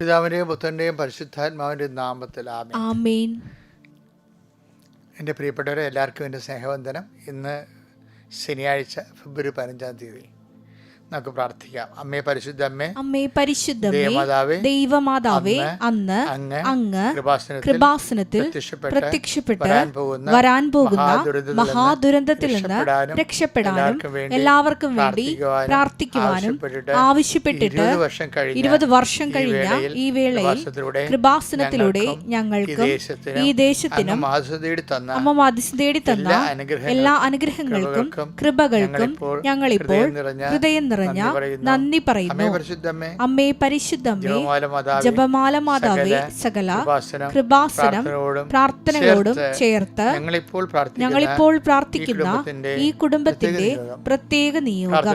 പിതാവിന്റെയും പുത്രന്റെയും പരിശുദ്ധാത്മാവിന്റെയും നാമത്തിൽ ആമേൻ. എന്റെ പ്രിയപ്പെട്ടവരെ എല്ലാവർക്കും എന്റെ സ്നേഹവന്ദനം. ഇന്ന് ശനിയാഴ്ച ഫെബ്രുവരി പതിനഞ്ചാം തീയതി. നമുക്ക് പ്രാർത്ഥിക്കാം. അമ്മേ പരിശുദ്ധ അമ്മേ അമ്മേ പരിശുദ്ധ ദേവമാതാവേ, ദൈവമാതാവേ അന്ന് അങ്ങ് അങ്ങ് കൃപാസനത്തിൽ പ്രത്യക്ഷപ്പെട്ട് വരാൻ പോകുന്ന മഹാദുരന്തത്തിൽ നിന്ന് രക്ഷപ്പെടാനും എല്ലാവർക്കും വേണ്ടി പ്രാർത്ഥിക്കുവാനും ആവശ്യപ്പെട്ടിട്ട് ഇരുപത് വർഷം കഴിഞ്ഞ ഈ വേളയിൽ കൃപാസനത്തിലൂടെ ഞങ്ങൾക്ക് ഈ ദേശത്തിനും അമ്മ മാധ്യസ്ഥ തേടി തന്ന എല്ലാ അനുഗ്രഹങ്ങൾക്കും കൃപകൾക്കും ഞങ്ങളിപ്പോൾ ഹൃദയം നിറഞ്ഞ നന്ദി പറയുന്നു. അമ്മേ പരിശുദ്ധ പരിശുദ്ധമ്മേ ജപമാല മാതാവേ, സകല കൃപാസനം, പ്രാർത്ഥനകളോടും ചേർത്ത് ഞങ്ങളിപ്പോൾ പ്രാർത്ഥിക്കുന്ന ഈ കുടുംബത്തിന്റെ പ്രത്യേക നിയോഗം.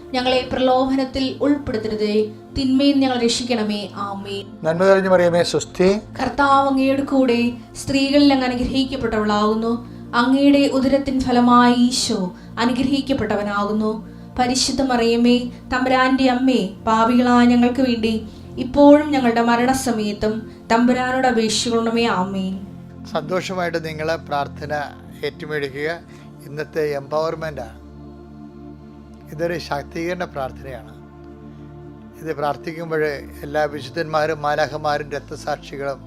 ഞങ്ങളെ പ്രലോഭനത്തിൽ ഉൾപ്പെടുത്തരുതേ. തിന്മയിൽ ഞങ്ങൾ രക്ഷിക്കണമേ. ആമേ നന്മ തെളിഞ്ഞു മറിയമേ സുസ്ഥി കർത്താവ് അങ്ങയുടെ കൂടെ സ്ത്രീകളിൽ അങ്ങ് അനുഗ്രഹിക്കപ്പെട്ടവളാകുന്നു. അങ്ങയുടെ ഉദരത്തിൻ ഫലമായി ഈശോ അനുഗ്രഹിക്കപ്പെട്ടവനാകുന്നു. പരിശുദ്ധ മറിയമേ തമ്പുരാന്റെ അമ്മേ പാപികളായ ഞങ്ങൾക്ക് വേണ്ടി ഇപ്പോഴും ഞങ്ങളുടെ മരണസമയത്തും തമ്പുരാനോട് അപേക്ഷിക്കണമേ. ആമേൻ. സന്തോഷമായിട്ട് നിങ്ങൾ പ്രാർത്ഥന ഏറ്റുമേടിക്കുക ഇന്നത്തെ എംപവർമെന്റാണ് ഇതൊരു ശാക്തീകരണ പ്രാർത്ഥനയാണ്. ഇത് പ്രാർത്ഥിക്കുമ്പോൾ എല്ലാ വിശുദ്ധന്മാരും മാലാഹമാരും രക്തസാക്ഷികളും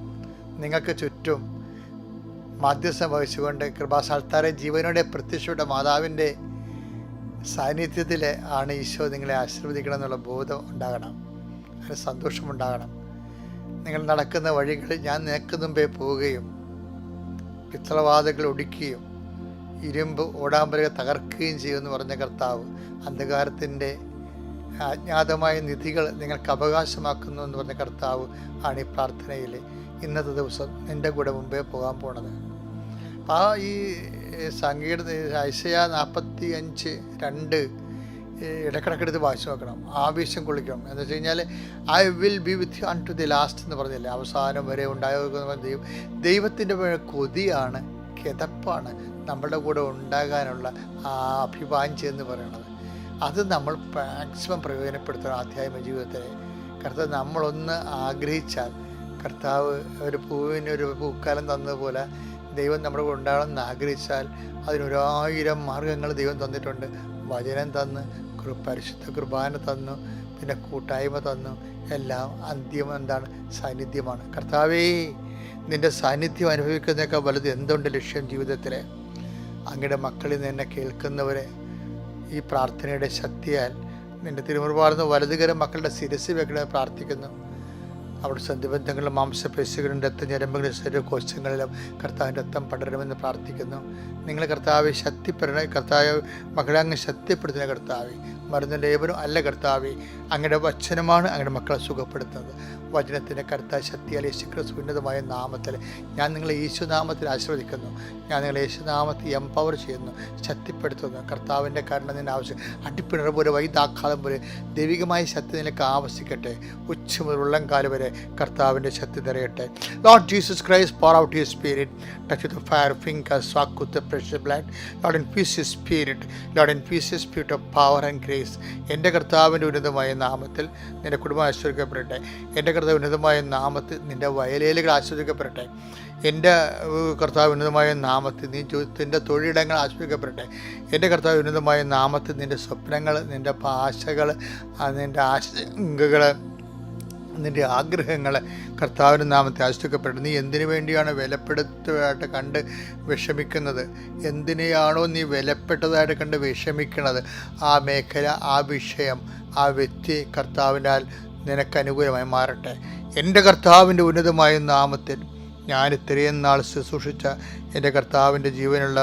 നിങ്ങൾക്ക് ചുറ്റും മാധ്യസ്ഥം വഹിച്ചുകൊണ്ട് കൃപാസാൽത്താരെ ജീവനോടെ പ്രത്യക്ഷപ്പെട്ട മാതാവിന്റെ സാന്നിധ്യത്തിൽ ആണ് ഈശോ നിങ്ങളെ ആശീർവദിക്കണം എന്നുള്ള ബോധം ഉണ്ടാകണം. അതിന് സന്തോഷമുണ്ടാകണം നിങ്ങൾ നടക്കുന്ന വഴികളിൽ ഞാൻ നിനക്ക് മുമ്പേ പോവുകയും പിത്തളവാതകൾ ഒടിക്കുകയും ഇരുമ്പ് ഓടാമ്പലുകൾ തകർക്കുകയും ചെയ്യുമെന്ന് പറഞ്ഞ കർത്താവ് അന്ധകാരത്തിന്റെ അജ്ഞാതമായ നിധികൾ നിങ്ങൾക്ക് അവകാശമാക്കുന്നു എന്ന് പറഞ്ഞ കർത്താവ് ആണ് ഈ പ്രാർത്ഥനയിൽ ഇന്നത്തെ ദിവസം എന്റെ കൂടെ മുമ്പേ പോകാൻ പോണത്. ആ ഈ സംഗീത ഐശയ നാൽപ്പത്തി അഞ്ച് രണ്ട് ഇടക്കിടക്കെടുത്ത് വായിച്ചു നോക്കണം. ആവേശം കൊള്ളിക്കണം. എന്ന് വെച്ച് കഴിഞ്ഞാൽ I will be with you until the last എന്ന് പറഞ്ഞില്ലേ? അവസാനം വരെ ഉണ്ടായ ദൈവം ദൈവത്തിന്റെ കൊതിയാണ്. കിതപ്പാണ് നമ്മുടെ കൂടെ ഉണ്ടാകാനുള്ള ആ അഭിവാഞ്ചി എന്ന് പറയുന്നത്. അത് നമ്മൾ മാക്സിമം പ്രയോജനപ്പെടുത്തണം ആധ്യാത്മിക ജീവിതത്തിൽ കർത്താവ് നമ്മളൊന്ന് ആഗ്രഹിച്ചാൽ കർത്താവ് ഒരു പൂവിന് ഒരു പൂക്കാലം തന്നതുപോലെ ദൈവം നമ്മുടെ കൂടെ ഉണ്ടാകണമെന്ന് ആഗ്രഹിച്ചാൽ അതിനൊരായിരം മാർഗങ്ങൾ ദൈവം തന്നിട്ടുണ്ട്. വചനം തന്ന് പരിശുദ്ധ കുർബാന തന്നു പിന്നെ കൂട്ടായ്മ തന്നു. എല്ലാം അന്ത്യം എന്താണ്? സാന്നിധ്യമാണ്. കർത്താവേ നിന്റെ സാന്നിധ്യം അനുഭവിക്കുന്നതിനേക്കാൾ വലുത് എന്തുണ്ട് ലക്ഷ്യം ജീവിതത്തിൽ അങ്ങയുടെ മക്കളിൽ നിന്നെ കേൾക്കുന്നവരെ ഈ പ്രാർത്ഥനയുടെ ശക്തിയാൽ നിന്റെ തിരുമുറുപാടുന്ന വലതുകരം മക്കളുടെ ശിരസ് വെക്കണമെന്ന് പ്രാർത്ഥിക്കുന്നു. അവിടെ സന്ധിബന്ധങ്ങളും മാംസപേശികളും രക്തഞരമ്പുകളും ശരീര കോശങ്ങളിലും കർത്താവിന്റെ രക്തം പടരണമെന്ന് പ്രാർത്ഥിക്കുന്നു. നിങ്ങൾ കർത്താവെ ശക്തിപ്പെടണ കർത്താവ് മകളെ ശക്തിപ്പെടുത്തുന്ന കർത്താവെ. മരുന്ന് ലേബനും അല്ല കർത്താവെ. അങ്ങയുടെ വചനമാണ് അങ്ങയുടെ മക്കളെ സുഖപ്പെടുത്തുന്നത്. വചനത്തിന്റെ കർത്താവ് ശക്തിയാൽ ഉന്നതമായ നാമത്തിൽ ഞാൻ നിങ്ങളെ യേശുനാമത്തിൽ ആശ്രവദിക്കുന്നു ഞാൻ നിങ്ങളെ യേശുനാമത്തിൽ എംപവർ ചെയ്യുന്നു ശക്തിപ്പെടുത്തുന്നു. കർത്താവിന്റെ കരുണ നിന്നെ ആവശ്യം അടിപ്പിണർ പോലെ വൈദാഘാതം പോലെ ദൈവികമായ ശക്തി നിനക്ക് ആവശ്യിക്കട്ടെ ഉച്ച മുതൽ ഉള്ളംകാൽ വരെ കർത്താവിന്റെ ശക്തി നിറയട്ടെ. Lord Jesus Christ pour out you spirit touch the fire fingers walk pressure blood Lord in peace you spirit Lord in peace you spirit of power and grace എന്റെ കർത്താവിന്റെ ഉന്നതമായ നാമത്തിൽ നിന്റെ കുടുംബം ആശ്വസിക്കപ്പെടട്ടെ എന്റെ കർത്താവ് ഉന്നതമായ നാമത്തിൽ നിന്റെ വയലേലുകൾ ആശ്വസിക്കപ്പെടട്ടെ എന്റെ കർത്താവ് ഉന്നതമായ നാമത്തിൽ നീ നിന്റെ തൊഴിലിടങ്ങൾ ആശ്വസിക്കപ്പെടട്ടെ എന്റെ കർത്താവ് ഉന്നതമായ നാമത്തിൽ നിന്റെ സ്വപ്നങ്ങൾ നിന്റെ ഭാഷകൾ നിന്റെ ആശങ്കകൾ നിന്റെ ആഗ്രഹങ്ങളെ കർത്താവിന്റെ നാമത്തെ ആശ്രയിക്കപ്പെടും നീ എന്തിനു വേണ്ടിയാണ് വിലപ്പെടുത്തതായിട്ട് കണ്ട് വിഷമിക്കുന്നത്? എന്തിനെയാണോ നീ വിലപ്പെട്ടതായിട്ട് കണ്ട് വിഷമിക്കുന്നത്? ആ മേഖല ആ വിഷയം ആ വ്യക്തി കർത്താവിനാൽ നിനക്ക് അനുകൂലമായി മാറട്ടെ. എന്റെ കർത്താവിന്റെ ഉന്നതമായ നാമത്തിൽ ഞാൻ ഇത്രയും നാൾ ശുശ്രൂഷിച്ച എന്റെ കർത്താവിന്റെ ജീവനുള്ള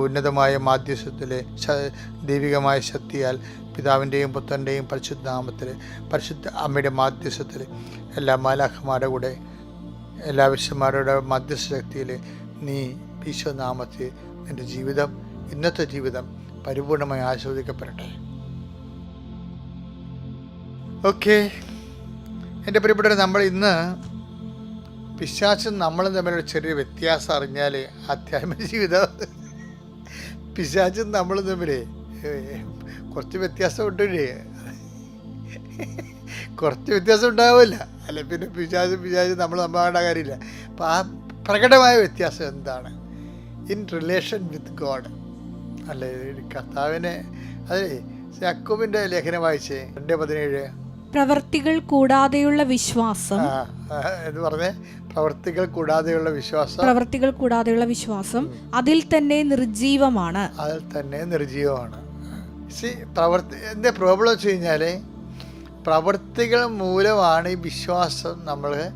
ഉന്നതമായ മാധ്യസ്ഥത്തിലെ ദൈവികമായ ശക്തിയാൽ പിതാവിന്റെയും പുത്രന്റെയും പരിശുദ്ധ നാമത്തിൽ പരിശുദ്ധ അമ്മയുടെ മാധ്യസ്ഥത്തിൽ എല്ലാ മാലാഖമാരുടെ കൂടെ എല്ലാ വിശ്വന്മാരുടെ മധ്യസ്ഥ ശക്തിയിൽ നീ ഈശോനാമത്തിൽ നിന്റെ ജീവിതം ഇന്നത്തെ ജീവിതം പരിപൂർണമായി ആസ്വദിക്കപ്പെടട്ടെ. ഓക്കെ എന്റെ പ്രിയപ്പെട്ടവർ നമ്മൾ ഇന്ന് പിശാച്ചും നമ്മളും തമ്മിലുള്ള ചെറിയ വ്യത്യാസം അറിഞ്ഞാൽ ആധ്യാത്മിക ജീവിതം. പിശാച്ചും നമ്മളും തമ്മിൽ കുറച്ച് വ്യത്യാസം ഉണ്ടല്ലേ കുറച്ച് വ്യത്യാസം ഉണ്ടാവില്ല. അല്ല പിന്നെ പിശാച് പിശാച് നമ്മൾ നമ്മളാണ്ട കാര്യമില്ല. അപ്പം ആ പ്രകടമായ വ്യത്യാസം എന്താണ്? ഇൻ റിലേഷൻ വിത്ത് ഗോഡ് അല്ലേ കർത്താവിനെ അതെ അക്കുമിന്റെ ലേഖനം വായിച്ചേ? രണ്ട് പതിനേഴ്. പ്രവർത്തികൾ കൂടാതെയുള്ള വിശ്വാസം. എന്ന് പറഞ്ഞേ പ്രവർത്തികൾ കൂടാതെയുള്ള വിശ്വാസം. പ്രവർത്തികൾ കൂടാതെയുള്ള വിശ്വാസം. അതിൽ തന്നെ നിർജീവമാണ് അതിൽ തന്നെ നിർജീവമാണ് സി പ്രവർത്തി എന്റെ പ്രോബ്ലം വെച്ച് കഴിഞ്ഞാൽ പ്രവർത്തികൾ മൂലമാണ് ഈ വിശ്വാസം നമ്മൾ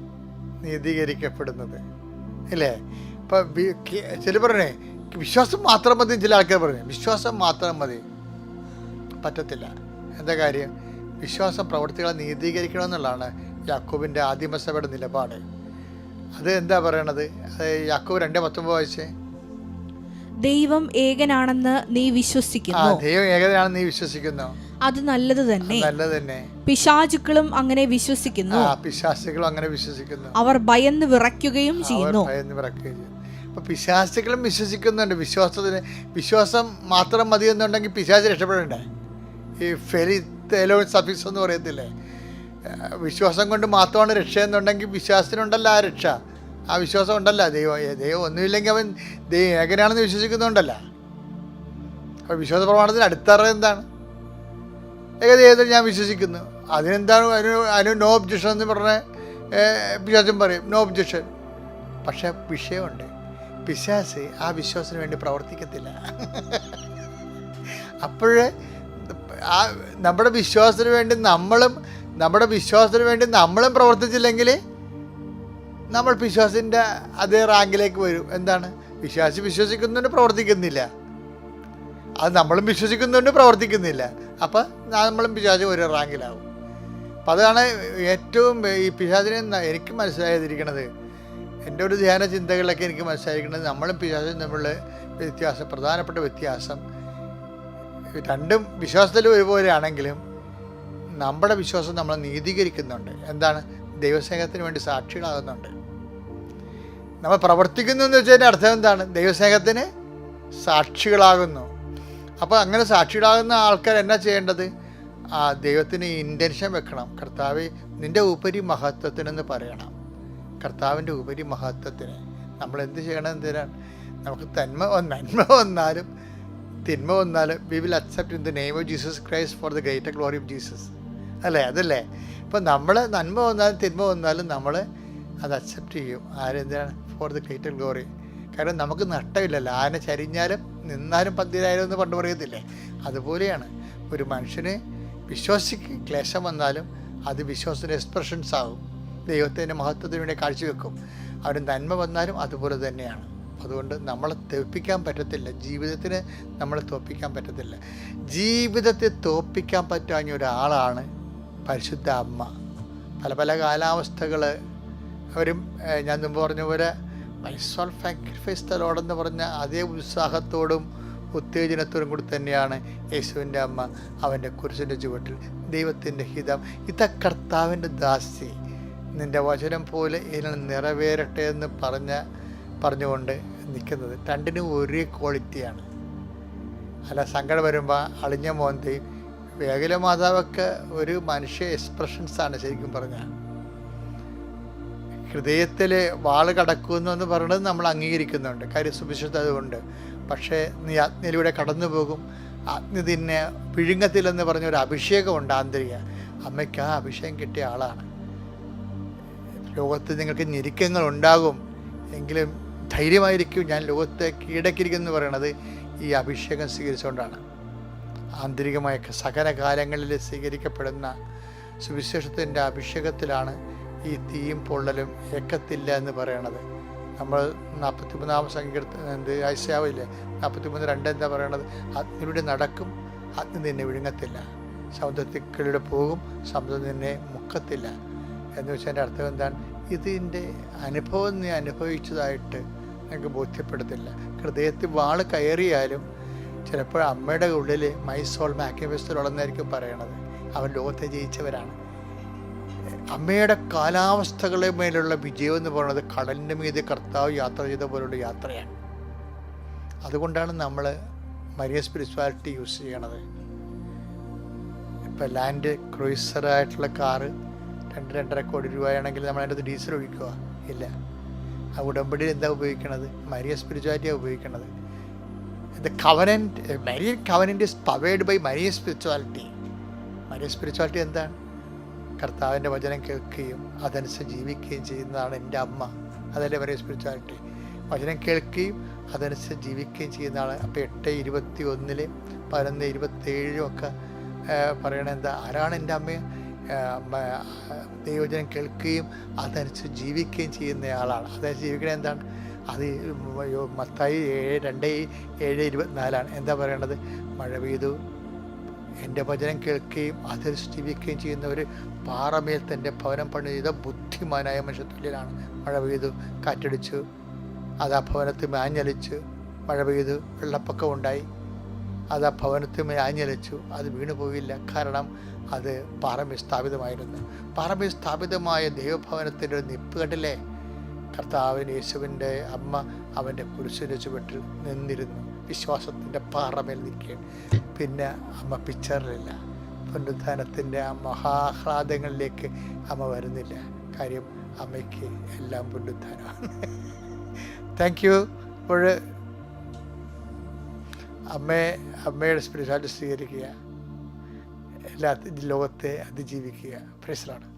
നീതീകരിക്കപ്പെടുന്നത്. അല്ലേ? ഇപ്പം ചില പറഞ്ഞേ വിശ്വാസം മാത്രം മതി ചില ആൾക്കാർ പറഞ്ഞു വിശ്വാസം മാത്രം മതി. പറ്റത്തില്ല. എന്താ കാര്യം? വിശ്വാസം പ്രവർത്തികളെ നീതീകരിക്കണം എന്നുള്ളതാണ് യാക്കൂബിന്റെ ആദിമസഭയുടെ നിലപാട്. അത് എന്താ പറയണത്? യാക്കോബ് രണ്ടേ പത്തൊമ്പത് വായിച്ചേ? ദൈവം ഏകനാണെന്ന് നീ വിശ്വസിക്കുന്നു. ദൈവം ഏകനാണെന്ന് നീ വിശ്വസിക്കുന്നു. അത് നല്ലത് തന്നെ. നല്ലത് തന്നെ. പിശാചുക്കളും അങ്ങനെ വിശ്വസിക്കുന്നു. ആ പിശാസികളും അങ്ങനെ വിശ്വസിക്കുന്നു. അവർ ഭയന്ന് വിറയ്ക്കുകയും ചെയ്യുന്നു. ഭയന്ന് വിറയ്ക്കുകയും അപ്പൊ വിശ്വസിക്കുന്നുണ്ട്. വിശ്വാസത്തിന് വിശ്വാസം മാത്രം മതി എന്നുണ്ടെങ്കിൽ പിശാച് രക്ഷപ്പെടണ്ടേ? ഈ ഫെലി തേലോ സഫീസ് എന്ന് പറയത്തില്ലേ വിശ്വാസം കൊണ്ട് മാത്രമാണ് രക്ഷ എന്നുണ്ടെങ്കിൽ വിശ്വാസത്തിനുണ്ടല്ലോ ആ രക്ഷ. ആ വിശ്വാസം ഉണ്ടല്ല. ദൈവം ദൈവം ഒന്നുമില്ലെങ്കിൽ അവൻ ദൈവം എങ്ങനെയാണെന്ന് വിശ്വസിക്കുന്നുണ്ടല്ല. അപ്പോൾ വിശ്വാസ പ്രമാണത്തിന് അടുത്തറ എന്താണ്? ഏകദേശം ഞാൻ വിശ്വസിക്കുന്നു? അതിനെന്താണ് അതിന് അതിന് നോ ഒബ്ജക്ഷൻ എന്ന് പറഞ്ഞ പിശാചൻ പറയും. നോ ഒബ്ജക്ഷൻ പക്ഷേ വിഷയമുണ്ട്. പിശാസ് ആ വിശ്വാസത്തിന് വേണ്ടി പ്രവർത്തിക്കത്തില്ല. അപ്പോഴേ ആ നമ്മുടെ വിശ്വാസത്തിന് വേണ്ടി നമ്മളും നമ്മുടെ വിശ്വാസത്തിന് വേണ്ടി നമ്മളും പ്രവർത്തിച്ചില്ലെങ്കിൽ നമ്മൾ വിശ്വാസിന്റെ അതേ റാങ്കിലേക്ക് വരും. എന്താണ്? വിശ്വാസി വിശ്വസിക്കുന്നുണ്ട് പ്രവർത്തിക്കുന്നില്ല. അത് നമ്മളും വിശ്വസിക്കുന്നുണ്ട് പ്രവർത്തിക്കുന്നില്ല. അപ്പം നമ്മളും പിശാചി ഒരു റാങ്കിലാവും. അപ്പം അതാണ് ഏറ്റവും ഈ പിശാചിനെ എനിക്ക് മനസ്സിലായിരിക്കണത് എന്റെ ഒരു ധ്യാന ചിന്തകളിലൊക്കെ എനിക്ക് മനസ്സിലായിരിക്കുന്നത് നമ്മളും പിശാചും തമ്മിലുള്ള വ്യത്യാസം പ്രധാനപ്പെട്ട വ്യത്യാസം. രണ്ടും വിശ്വാസത്തിൽ ഒരുപോലെയാണെങ്കിലും നമ്മുടെ വിശ്വാസം നമ്മളെ നീതീകരിക്കുന്നുണ്ട്. എന്താണ്? ദൈവസ്നേഹത്തിന് വേണ്ടി സാക്ഷികളാകുന്നുണ്ട്. നമ്മൾ പ്രവർത്തിക്കുന്നു എന്ന് വെച്ചതിന്റെ അർത്ഥം എന്താണ്? ദൈവസ്നേഹത്തിന് സാക്ഷികളാകുന്നു. അപ്പോൾ അങ്ങനെ സാക്ഷികളാകുന്ന ആൾക്കാർ എന്നാ ചെയ്യേണ്ടത്? ആ ദൈവത്തിന് ഇന്റൻഷൻ വെക്കണം. കർത്താവ് നിന്റെ ഉപരി മഹത്വത്തിനെന്ന് പറയണം. കർത്താവിന്റെ ഉപരി മഹത്വത്തിന്. നമ്മൾ എന്ത് ചെയ്യണം എന്തിനാണ്? നമുക്ക് തന്മ നന്മ വന്നാലും തിന്മ വന്നാലും we will accept in the name of Jesus Christ for the greater glory of Jesus അല്ലേ? അതല്ലേ? ഇപ്പം നമ്മൾ നന്മ വന്നാലും തിന്മ വന്നാലും നമ്മൾ അത് അക്സെപ്റ്റ് ചെയ്യും. ആരെന്തിനാണ്? ഫോർ ദി ഗ്രേറ്റർ ഗ്ലോറി കാരണം നമുക്ക് നഷ്ടമില്ലല്ലോ. ആന ചരിഞ്ഞാലും നിന്നാലും പന്തിരായാലും എന്ന് പണ്ട് പറയത്തില്ലേ? അതുപോലെയാണ്. ഒരു മനുഷ്യന് വിശ്വാസിക്ക് ക്ലേശം വന്നാലും അത് വിശ്വാസത്തിന്റെ എക്സ്പ്രഷൻസ് ആകും ദൈവത്തിന്റെ മഹത്വത്തിന് വേണ്ടി കാഴ്ചവെക്കും. അവന് നന്മ വന്നാലും അതുപോലെ തന്നെയാണ്. അതുകൊണ്ട് നമ്മളെ തോൽപ്പിക്കാൻ പറ്റത്തില്ല. ജീവിതത്തിന് നമ്മളെ തോപ്പിക്കാൻ പറ്റത്തില്ല. ജീവിതത്തെ തോപ്പിക്കാൻ പറ്റാഞ്ഞ ഒരാളാണ് പരിശുദ്ധ അമ്മ. പല പല കാലാവസ്ഥകൾ അവരും ഞാൻ മുമ്പ് പറഞ്ഞ പോലെ മൈസോൾ സാക്രിഫൈസ് ദ ലോഡ് എന്ന് പറഞ്ഞ അതേ ഉത്സാഹത്തോടും ഉത്തേജനത്തോടും കൂടി തന്നെയാണ് യേശുവിന്റെ അമ്മ അവന്റെ കുരിശിന്റെ ചുവട്ടിൽ ദൈവത്തിന്റെ ഹിതം. ഇത കർത്താവിന്റെ ദാസി. നിന്റെ വചനം പോലെ ഇതിനെ നിറവേറട്ടെ എന്ന് പറഞ്ഞ പറഞ്ഞുകൊണ്ട് നിൽക്കുന്നത്. രണ്ടിനും ഒരേ ക്വാളിറ്റിയാണ് അല്ല സങ്കടം വരുമ്പോൾ അളിഞ്ഞ മോന്തയും വേഗല മാതാവൊക്കെ ഒരു മനുഷ്യ എക്സ്പ്രഷൻസാണ് ശരിക്കും പറഞ്ഞാൽ ഹൃദയത്തിൽ വാൾ കടക്കുന്നു എന്ന് പറയുന്നത് നമ്മൾ അംഗീകരിക്കുന്നുണ്ട്. കാര്യം സുവിശുദ്ധ അതുകൊണ്ട് പക്ഷേ നീ അഗ്നിയിലൂടെ കടന്നു പോകും. അഗ്നി തിന്നെ പിഴുങ്ങത്തില്ലെന്ന് പറഞ്ഞൊരു അഭിഷേകമുണ്ട് ആന്തരിക അമ്മയ്ക്ക് ആ അഭിഷേകം കിട്ടിയ ആളാണ്. ലോകത്ത് നിങ്ങൾക്ക് ഞെരുക്കങ്ങൾ ഉണ്ടാകും. എങ്കിലും ധൈര്യമായിരിക്കും ഞാൻ ലോകത്തെ കീഴടക്കിയിരിക്കുന്നു പറയണത് ഈ അഭിഷേകം സ്വീകരിച്ചുകൊണ്ടാണ്. ആന്തരികമായ സകല കാലങ്ങളിൽ സ്വീകരിക്കപ്പെടുന്ന സുവിശേഷത്തിന്റെ അഭിഷേകത്തിലാണ് ഈ തീയും പൊള്ളലും ഏക്കത്തില്ല എന്ന് പറയണത്. നമ്മൾ നാൽപ്പത്തിമൂന്നാം സങ്കീർത്ത എന്ത് ആഴ്ചയാവില്ലേ നാൽപ്പത്തിമൂന്ന് രണ്ട് എന്താ പറയണത്? അഗ്നിയുടെ നടക്കും അഗ്നി നിന്നെ വിഴുങ്ങത്തില്ല. സമുദ്രത്തിക്കളിലൂടെ പോകും സമുദ്രം നിന്നെ മുക്കത്തില്ല. എന്ന് വെച്ചാൽ എന്റെ അർത്ഥം എന്താണ്? ഇതിന്റെ അനുഭവം നീ അനുഭവിച്ചതായിട്ട് നിങ്ങൾക്ക് ബോധ്യപ്പെടുത്തില്ല. ഹൃദയത്തിൽ വാൾ കയറിയാലും ചിലപ്പോൾ അമ്മയുടെ ഉള്ളിൽ മൈസോൾ മാക്കിയവസ്ഥയിലുള്ളതായിരിക്കും പറയണത്. അവൻ ലോകത്തെ ജയിച്ചവരാണ്. അമ്മയുടെ കാലാവസ്ഥകളെ മേലുള്ള വിജയം എന്ന് പറയുന്നത് കടലിന്റെ മീതെ കർത്താവ് യാത്ര ചെയ്ത പോലുള്ള യാത്രയാണ്. അതുകൊണ്ടാണ് നമ്മൾ മരിയ സ്പിരിച്വാലിറ്റി യൂസ് ചെയ്യണത്. ഇപ്പം ലാൻഡ് ക്രൂയിസറായിട്ടുള്ള കാറ് രണ്ട് രണ്ടര കോടി രൂപയാണെങ്കിൽ നമ്മൾ അതിന്റെ ഡീസൽ ഒഴിക്കുക ഇല്ല. ആ ഉടമ്പടി എന്താ ഉപയോഗിക്കണത്? മരിയ സ്പിരിച്വാലിറ്റിയാണ് ഉപയോഗിക്കണത്. The covenant Maria covenant is powered by Maria spirituality. Maria spirituality എന്താണ്? കർത്താവിന്റെ വചനം കേൾക്കുകയും അതനുസരിച്ച് ജീവിക്കുകയും ചെയ്യുന്നതാണ് എന്റെ അമ്മ. അതല്ലേ മരിയ സ്പിരിച്വാലിറ്റി വചനം കേൾക്കുകയും അതനുസരിച്ച് ജീവിക്കുകയും ചെയ്യുന്നതാണ്. അപ്പോൾ എട്ട് ഇരുപത്തി ഒന്നിൽ പതിനൊന്ന് ഇരുപത്തേഴും ഒക്കെ പറയണ എന്താ? ആരാണ് എന്റെ അമ്മ? അമ്മ ദൈവജനം കേൾക്കുകയും അതനുസരിച്ച് ജീവിക്കുകയും ചെയ്യുന്നയാളാണ് അതനുസരിച്ച് ജീവിക്കണത് എന്താണ്? അത് മത്തായി ഏഴ് രണ്ട് ഏഴ് ഇരുപത്തിനാലാണ്. എന്താ പറയണത്? മഴ പെയ്തു എന്റെ വചനം കേൾക്കുകയും അതിൽ ജീവിക്കുകയും ഒരു പാറമേൽ തന്റെ ഭവനം പണി ചെയ്ത ബുദ്ധിമാനായ മനുഷ്യത്തുള്ളിലാണ് മഴ പെയ്തു കാറ്റടിച്ചു അത് ആ ഭവനത്തിൽ മാഞ്ഞലിച്ച് മഴ പെയ്ത് വെള്ളപ്പൊക്കം ഉണ്ടായി. അത് ആ ഭവനത്തിൽ മാഞ്ഞലിച്ചു അത് വീണു പോയില്ല. കാരണം അത് പാറമേൽ സ്ഥാപിതമായിരുന്നു. പാറമേൽ സ്ഥാപിതമായ ദൈവഭവനത്തിന്റെ ഒരു നിപ്പ് കണ്ടില്ലേ? കർത്താവിന് യേശുവിന്റെ അമ്മ അവന്റെ കുരിശിന്റെ ചുവട്ടിൽ നിന്നിരുന്നു. വിശ്വാസത്തിന്റെ പാറമേൽ നിൽക്കുകയാണ്. പിന്നെ അമ്മ പിക്ചറിലില്ല. പുനരുദ്ധാനത്തിന്റെ ആ മഹാഹ്ലാദങ്ങളിലേക്ക് അമ്മ വരുന്നില്ല. കാര്യം അമ്മയ്ക്ക് എല്ലാം പുനരുദ്ധാനമാണ്. താങ്ക് യു ഇപ്പോൾ അമ്മയെ അമ്മയുടെ സ്പിരിച്വാലിറ്റി സ്വീകരിക്കുക. എല്ലാ ലോകത്തെ അതിജീവിക്കുക. പ്രശ്നമാണ്